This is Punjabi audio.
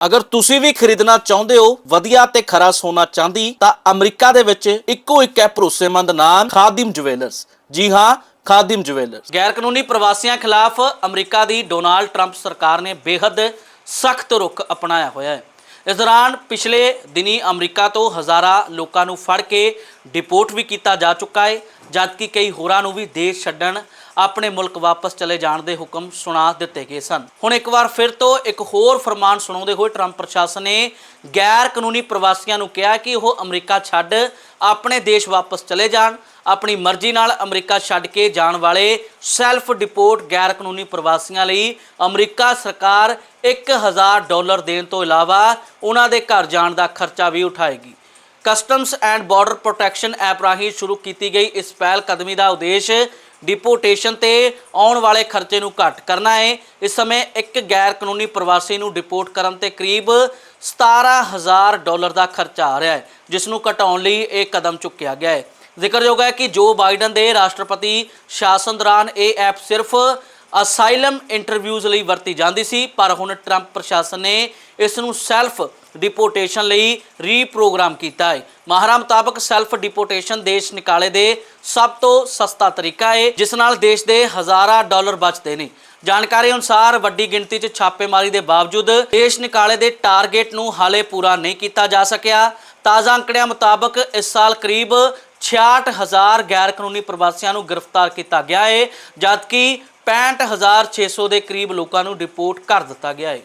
ਅਗਰ ਤੁਸੀਂ ਵੀ ਖਰੀਦਣਾ ਚਾਹੁੰਦੇ ਹੋ, ਵਧੀਆ ਤੇ ਖਰਾ ਸੋਨਾ ਚਾਂਦੀ, ਤਾਂ ਅਮਰੀਕਾ ਦੇ ਵਿੱਚ ਇੱਕੋ ਇੱਕ ਹੈ ਭਰੋਸੇਮੰਦ ਨਾਮ, ਖਾਦਿਮ ਜੁਐਲਰਸ ਜੀ ਹਾਂ, ਖਾਦਿਮ ਜੁਐਲਰਸ ਗੈਰ ਕਾਨੂੰਨੀ ਪ੍ਰਵਾਸੀਆਂ ਖਿਲਾਫ ਅਮਰੀਕਾ ਦੀ ਡੋਨਾਲਡ ਟਰੰਪ ਸਰਕਾਰ ਨੇ ਬੇਹੱਦ ਸਖਤ ਰੁਖ ਅਪਣਾਇਆ ਹੋਇਆ ਹੈ। ਇਸ ਦੌਰਾਨ ਪਿਛਲੇ ਦਿਨੀ ਅਮਰੀਕਾ ਤੋਂ ਹਜ਼ਾਰਾਂ ਲੋਕਾਂ ਨੂੰ ਫੜ ਕੇ ਡਿਪੋਰਟ ਵੀ ਕੀਤਾ ਜਾ ਚੁੱਕਾ ਹੈ, ਜਦਕਿ ਕਈ ਹੋਰਾਂ ਨੂੰ ਵੀ ਦੇਸ਼ ਛੱਡਣ ਆਪਣੇ ਮੁਲਕ ਵਾਪਸ ਚਲੇ ਜਾਣ ਦੇ ਹੁਕਮ ਸੁਣਾ ਦਿੱਤੇ ਗਏ ਸਨ। ਹੁਣ ਇੱਕ ਵਾਰ ਫਿਰ ਤੋਂ ਇੱਕ ਹੋਰ ਫਰਮਾਨ ਸੁਣਾਉਂਦੇ ਹੋਏ ਟਰੰਪ ਪ੍ਰਸ਼ਾਸਨ ਨੇ ਗੈਰ ਕਾਨੂੰਨੀ ਪ੍ਰਵਾਸੀਆਂ ਨੂੰ ਕਿਹਾ ਕਿ ਉਹ ਅਮਰੀਕਾ ਛੱਡ, ਆਪਣੇ ਦੇਸ਼ ਵਾਪਸ ਚਲੇ ਜਾਣ, ਆਪਣੀ ਮਰਜ਼ੀ ਨਾਲ ਅਮਰੀਕਾ ਛੱਡ ਕੇ ਜਾਣ ਵਾਲੇ ਸੈਲਫ ਡਿਪੋਰਟ ਗੈਰ ਕਾਨੂੰਨੀ ਪ੍ਰਵਾਸੀਆਂ ਲਈ ਅਮਰੀਕਾ ਸਰਕਾਰ 1000 ਡਾਲਰ ਦੇਣ ਤੋਂ ਇਲਾਵਾ ਉਹਨਾਂ ਦੇ ਘਰ ਜਾਣ ਦਾ ਖਰਚਾ ਵੀ ਉਠਾਏਗੀ। Customs and border protection app ਰਾਹੀਂ ਸ਼ੁਰੂ ਕੀਤੀ ਗਈ ਇਸ ਪਹਿਲ ਕਦਮੀ ਦਾ ਉਦੇਸ਼ ਡਿਪੋਰਟੇਸ਼ਨ ਤੇ ਆਉਣ ਵਾਲੇ ਖਰਚੇ ਨੂੰ ਘੱਟ ਕਰਨਾ ਹੈ। ਇਸ ਸਮੇਂ ਇੱਕ ਗੈਰ ਕਾਨੂੰਨੀ ਪ੍ਰਵਾਸੀ ਨੂੰ ਡਿਪੋਰਟ ਕਰਨ ਤੇ ਕਰੀਬ 17000 ਡਾਲਰ ਦਾ ਖਰਚਾ ਆ ਰਿਹਾ ਹੈ, ਜਿਸ ਨੂੰ ਘਟਾਉਣ ਲਈ ਇਹ ਕਦਮ ਚੁੱਕਿਆ ਗਿਆ ਹੈ। ਜ਼ਿਕਰਯੋਗ ਹੈ ਕਿ ਜੋ ਬਾਈਡਨ ਦੇ ਰਾਸ਼ਟਰਪਤੀ ਸ਼ਾਸਨ ਦੌਰਾਨ ਇਹ ਐਪ ਸਿਰਫ ਅਸਾਈਲਮ ਇੰਟਰਵਿਊਜ਼ ਲਈ ਵਰਤੀ ਜਾਂਦੀ ਸੀ, ਪਰ ਹੁਣ ਟਰੰਪ ਪ੍ਰਸ਼ਾਸਨ ਨੇ ਇਸ ਨੂੰ ਸੈਲਫ ਡਿਪੋਰਟੇਸ਼ਨ ਲਈ ਰੀਪ੍ਰੋਗਰਾਮ ਕੀਤਾ ਹੈ। ਮਾਹਰਾਂ ਮੁਤਾਬਕ ਸੈਲਫ ਡਿਪੋਰਟੇਸ਼ਨ ਦੇਸ਼ ਨਿਕਾਲੇ ਦੇ ਸਭ ਤੋਂ ਸਸਤਾ ਤਰੀਕਾ ਹੈ, ਜਿਸ ਨਾਲ ਦੇਸ਼ ਦੇ ਹਜ਼ਾਰਾਂ ਡਾਲਰ ਬਚਦੇ ਨੇ। ਜਾਣਕਾਰੀ ਅਨੁਸਾਰ ਵੱਡੀ ਗਿਣਤੀ 'ਚ ਛਾਪੇਮਾਰੀ ਦੇ ਬਾਵਜੂਦ ਦੇਸ਼ ਨਿਕਾਲੇ ਦੇ ਟਾਰਗੇਟ ਨੂੰ ਹਾਲੇ ਪੂਰਾ ਨਹੀਂ ਕੀਤਾ ਜਾ ਸਕਿਆ। ਤਾਜ਼ਾ ਅੰਕੜਿਆਂ ਮੁਤਾਬਕ ਇਸ ਸਾਲ ਕਰੀਬ 66000 ਗੈਰ ਕਾਨੂੰਨੀ ਪ੍ਰਵਾਸੀਆਂ ਨੂੰ ਗ੍ਰਿਫਤਾਰ ਕੀਤਾ ਗਿਆ ਹੈ, ਜਦਕਿ 65600 ਦੇ ਕਰੀਬ ਲੋਕਾਂ ਨੂੰ ਡਿਪੋਰਟ ਕਰ ਦਿੱਤਾ ਗਿਆ ਹੈ।